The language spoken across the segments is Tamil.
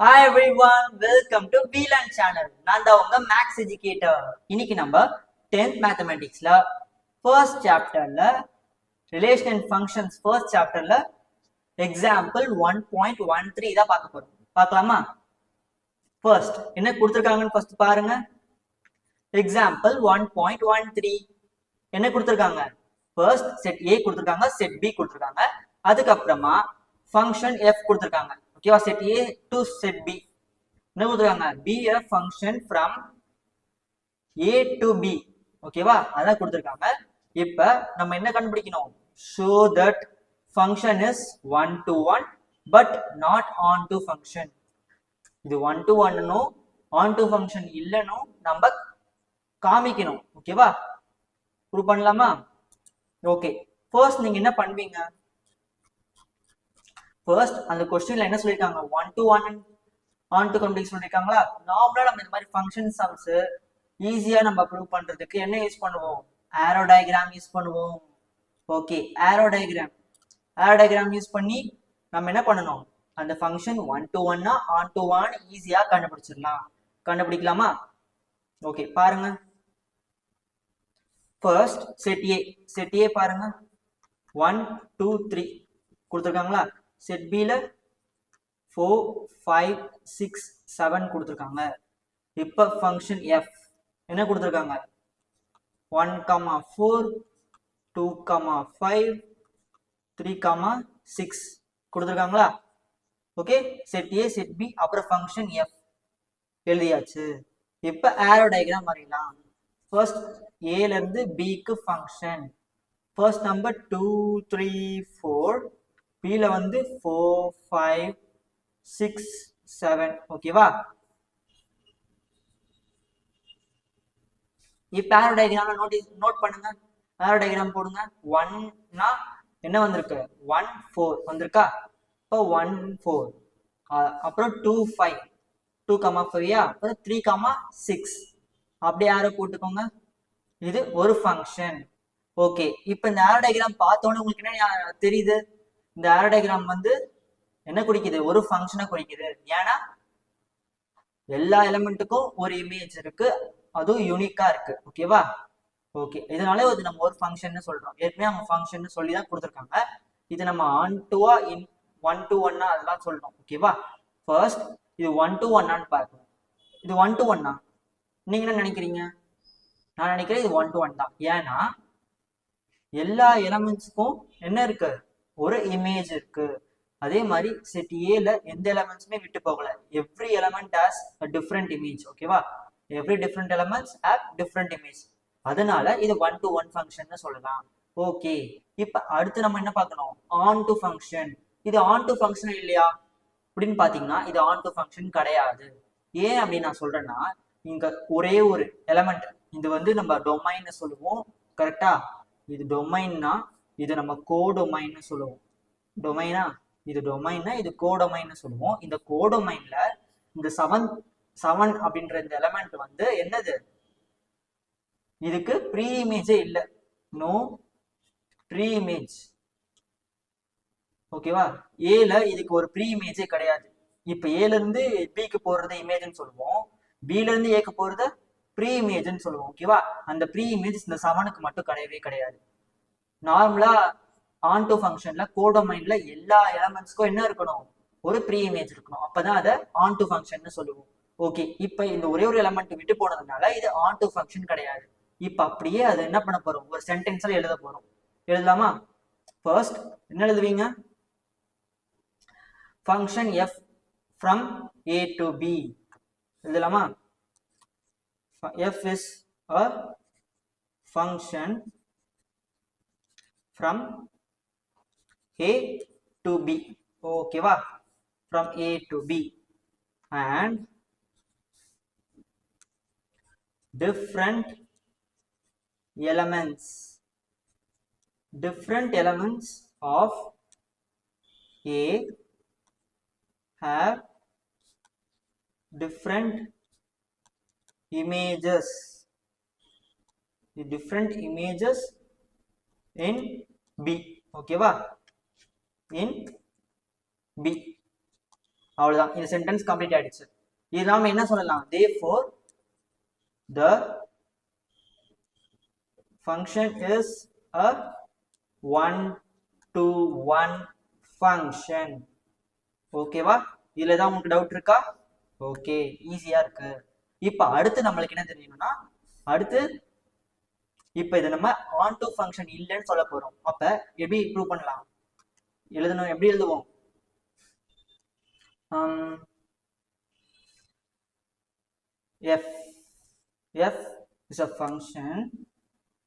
Hi everyone welcome to வீலன் சேனல் நான் தான் உங்க மேக்ஸ் எஜுகேட்டர் இன்னைக்கு நம்ம டென்த் மேத்தமெட்டிக்ஸ்ல ஃபர்ஸ்ட் சாப்டர்ல ரிலேஷன் அண்ட் ஃபங்க்ஷன்ஸ் ஃபர்ஸ்ட் சாப்டர்ல example one point one three தான் பார்க்க போறோம். பார்க்கலாமா? ஃபர்ஸ்ட் என்ன கொடுத்துருக்காங்கன்னு ஃபர்ஸ்ட் பாருங்க. Example one point one three என்ன கொடுத்துருக்காங்க? ஃபர்ஸ்ட் செட் ஏ கொடுத்துருக்காங்க செட் பி கொடுத்துருக்காங்க. அதுக்கப்புறமா ஃபங்க்ஷன் எஃப் கொடுத்துருக்காங்க. Curiosity set A to set B என்ன கொடுத்துருக்காங்க? B a function from A to B ஓகேவா அதான் கொடுத்துருக்காங்க. இப்போ நம்ம என்ன கண்டுபிடிக்கணும்? Show that function is one to one but not onto function இது ஒன் டு ஒன்னும் ஆன் டு ஃபங்க்ஷன் இல்லைன்னும் நம்ம காமிக்கணும். ஓகேவா ப்ரூவ் பண்ணலாமா? ஓகே ஃபர்ஸ்ட் நீங்கள் என்ன பண்ணுவீங்க? ஃபர்ஸ்ட் அந்த கொஸ்டின்ல என்ன சொல்லியிருக்காங்க one to one onto complete சொல்லியிருக்காங்களா நார்மலா நம்ம இந்த மாதிரி ஃபங்க்ஷன் சம்ஸ் ஈஸியா நம்ம ப்ரூவ் பண்றதுக்கு என்ன யூஸ் பண்ணுவோம்? ஆரோ டயக்ராம் யூஸ் பண்ணுவோம். Okay arrow diagram arrow diagram use பண்ணி நம்ம என்ன பண்ணணும்? அந்த ஃபங்க்ஷன் ஒன் டு ஒன்னா ஆன் டு ஒன் ஈஸியா கண்டுபிடிச்சிடலாம். கண்டுபிடிக்கலாமா? ஓகே பாருங்க. First set A set A பாருங்க. ஒன் டூ த்ரீ கொடுத்துருக்காங்களா? செட் பியில் ஃபோர் ஃபைவ் சிக்ஸ் செவன் கொடுத்துருக்காங்க. இப்போ ஃபங்க்ஷன் எஃப் என்ன கொடுத்துருக்காங்க? One comma four two comma five three comma six கொடுத்துருக்காங்களா? Okay set A set B அப்புறம் ஃபங்க்ஷன் எஃப் எழுதியாச்சு. இப்போ ஆரோ டயக்ராம் வரையலாம். ஃபர்ஸ்ட் ஏலேருந்து பிக்கு function first number two three four பியில் வந்து ஃபோர் ஃபைவ் சிக்ஸ் செவன் ஓகேவா இப்போ ஆரோ டயக்ராம் நோட்டீஸ் நோட் பண்ணுங்க. ஆரோ டயக்ராம் போடுங்க. ஒன்னா என்ன வந்திருக்கு? ஒன் ஃபோர் வந்திருக்கா? இப்போ ஒன் ஃபோர் அப்புறம் டூ ஃபைவ் டூ கமா ஃபைவ்யா அப்புறம் த்ரீ கமா சிக்ஸ் அப்படியே யாரோ போட்டுக்கோங்க. இது ஒரு ஃபங்க்ஷன் ஓகே இப்போ இந்த ஆரோ டயக்ராம் பார்த்தோன்னே உங்களுக்கு என்ன தெரியுது? இந்த ஆரோடைகிராம் வந்து என்ன குறிக்குது ஒரு ஃபங்க்ஷனை குறிக்குது ஏன்னா எல்லா எலிமெண்ட்டுக்கும் ஒரு இமேஜ் இருக்கு. அதுவும் யூனிக்கா இருக்கு. ஓகேவா ஓகே இதனால இது நம்ம ஒரு ஃபங்க்ஷன் சொல்றோம். ஏற்கனவே அவங்க ஃபங்க்ஷன் சொல்லி தான் கொடுத்துருக்காங்க. இது நம்ம ஆன் டுவா இன் ஒன் டு ஒன்னா அதெல்லாம் சொல்றோம். ஓகேவா ஃபர்ஸ்ட் இது ஒன் டு ஒன்னான்னு பார்க்கணும். இது ஒன் டு ஒன்னா நீங்க என்ன நினைக்கிறீங்க? நான் நினைக்கிறேன் இது ஒன் டு ஒன் தான். ஏன்னா எல்லா எலமெண்ட்ஸ்க்கும் என்ன இருக்கு? ஒரு இமேஜ் இருக்கு. அதே மாதிரி செட் ஏல எந்த எலமெண்ட்ஸுமே விட்டு போகல. Every element has a different image ஓகேவா every different elements have different image அதனால இது ஒன் டு ஒன் ஃபங்க்ஷன் சொல்லலாம். ஓகே இப்ப அடுத்து நம்ம என்ன பார்க்கணும்? ஆன் டு ஃபங்க்ஷன் இது ஆன் டு ஃபங்க்ஷன் இல்லையா? அப்படின்னு பாத்தீங்கன்னா இது ஆன் டு ஃபங்க்ஷன் கிடையாது. ஏன் அப்படின்னு நான் சொல்றேன்னா இங்க ஒரே ஒரு எலமெண்ட் இது வந்து நம்ம டொமைன்னு சொல்லுவோம். கரெக்டா இது டொமைன்னா இது நம்ம கோடொமைன்னு சொல்லுவோம். டொமைனா இது டொமைன்னா இது கோடொமைன்னு சொல்லுவோம். இந்த கோடொமைன்ல இந்த செவன் செவன் அப்படின்ற இந்த எலமெண்ட் வந்து என்னது? இதுக்கு ப்ரீ இமேஜே இல்லை. நோ ப்ரீ இமேஜ் ஓகேவா ஏல இதுக்கு ஒரு ப்ரீ இமேஜே கிடையாது. இப்ப ஏல இருந்து பிக்கு போறது இமேஜ்னு சொல்லுவோம். பில இருந்து ஏக்கு போறது ப்ரீ இமேஜ்னு சொல்லுவோம். ஓகேவா அந்த ப்ரீ இமேஜ் இந்த செவனுக்கு மட்டும் கிடையவே கிடையாது. நார்மலா ஆன் டு ஃபங்க்ஷன்ல கோடொமைன்ல எல்லா எலமெண்ட்ஸ்க்கும் என்ன இருக்கணும்? ஒரு ப்ரீ இமேஜ் இருக்கணும். அப்பதான் அதை ஆன் டு ஃபங்க்ஷன் சொல்லுவோம். ஓகே இப்ப இந்த ஒரே ஒரு எலமெண்ட் விட்டு போனதுனால இது ஆன் டு ஃபங்க்ஷன் கிடையாது. இப்ப அப்படியே அது என்ன பண்ண போறோம்? ஒரு சென்டென்ஸ்ல எழுத போறோம். எழுதலாமா? ஃபர்ஸ்ட் என்ன எழுதுவீங்க? Function F from A to B எழுதலாமா? F is a function from A to B ஓகேவா from A to B and different elements different elements of a have different images the different images in B ஓகேவா இன் பி அவ்வளோதான் இந்த சென்டென்ஸ் கம்ப்ளீட் ஆயிடுச்சு. இது நாம என்ன சொல்லலாம்? Therefore the function is a one to one function ஓகேவா இதுல தான் உங்களுக்கு டவுட் இருக்கா? ஓகே ஈஸியா இருக்கு. இப்போ அடுத்து நம்மளுக்கு என்ன தெரியணும்னா அடுத்து இப்ப இதை நம்ம ஆன் டு ஃபங்க்ஷன் இல்லைன்னு சொல்ல போறோம். அப்ப எப்படி ப்ரூவ் பண்ணலாம்? எழுதணும். எப்படி எழுதுவோம்? F F is a function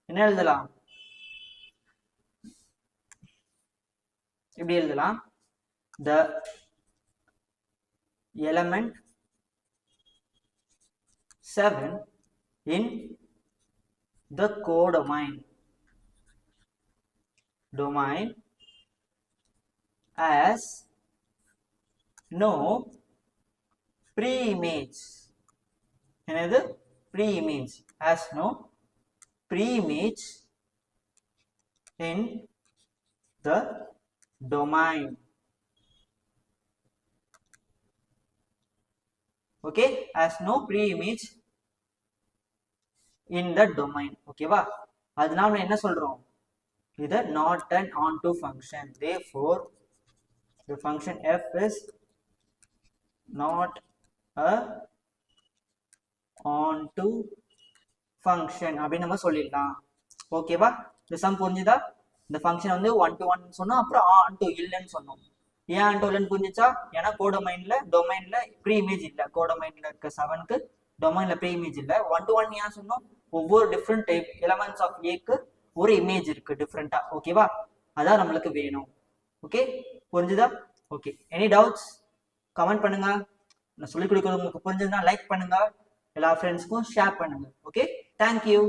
என்ன எழுதலாம்? எப்படி எழுதலாம்? The element seven in the codomain domain as no pre-image என்னது pre-image as no pre-image in the domain okay as no pre-image in the domain ஓகேவா அதனால நம்ம என்ன சொல்றோம்? இது not an onto function function. For the function f is not a onto function அப்படின்னு நம்ம சொல்லிடலாம். ஓகேவா இந்த சம் புரிஞ்சுதா? இந்த ஃபங்க்ஷன் வந்து ஒன் டு ஒன் சொன்னோம் அப்புறம் ஆன் டு இல்லைன்னு சொன்னோம். ஏன் ஆன் டு இல்லைன்னு புரிஞ்சுச்சா? ஏன்னா கோடமைன்ல டொமைன்ல ப்ரீ இமேஜ் இல்லை. கோடமைன்ல இருக்க செவனுக்கு டொமைன்ல ப்ரீ இமேஜ் இல்லை. ஒன் டு ஒன் ஏன் சொன்னோம்? ஒவ்வொரு டிஃப்ரெண்ட் டைப் எலமெண்ட்ஸ் ஆஃப் ஏக்கு ஒரு இமேஜ் இருக்கு டிஃப்ரெண்டா ஓகேவா அதான் நம்மளுக்கு வேணும். ஓகே புரிஞ்சுதா? ஓகே எனி டவுட்ஸ் கமெண்ட் பண்ணுங்க. நான் சொல்லிக் கொடுக்குறது உங்களுக்கு புரிஞ்சதுன்னா லைக் பண்ணுங்க. எல்லா ஃப்ரெண்ட்ஸ்க்கும் ஷேர் பண்ணுங்க. Okay thank you